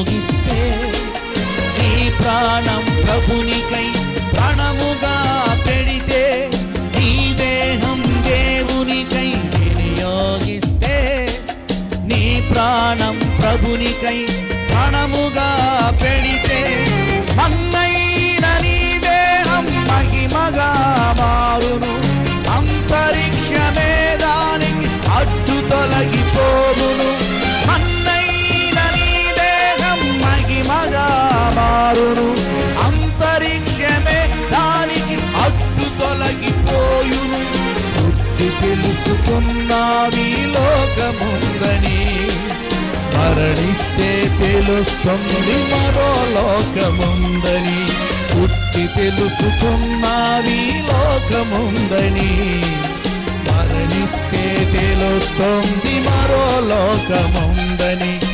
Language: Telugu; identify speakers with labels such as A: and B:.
A: వినియోగిస్తే నీ ప్రాణం ప్రభునికై ప్రాణముగా పెడితే నీ దేహం దేవునికై వినియోగిస్తే నీ ప్రాణం ప్రభునికై ప్రాణముగా పెడితే మరణిస్తే తెలుస్తుంది మరో లోకముందని. పుట్టి తెలుసుకున్నావి లోకముందని. మరణిస్తే తెలుస్తుంది మరో లోకముందని.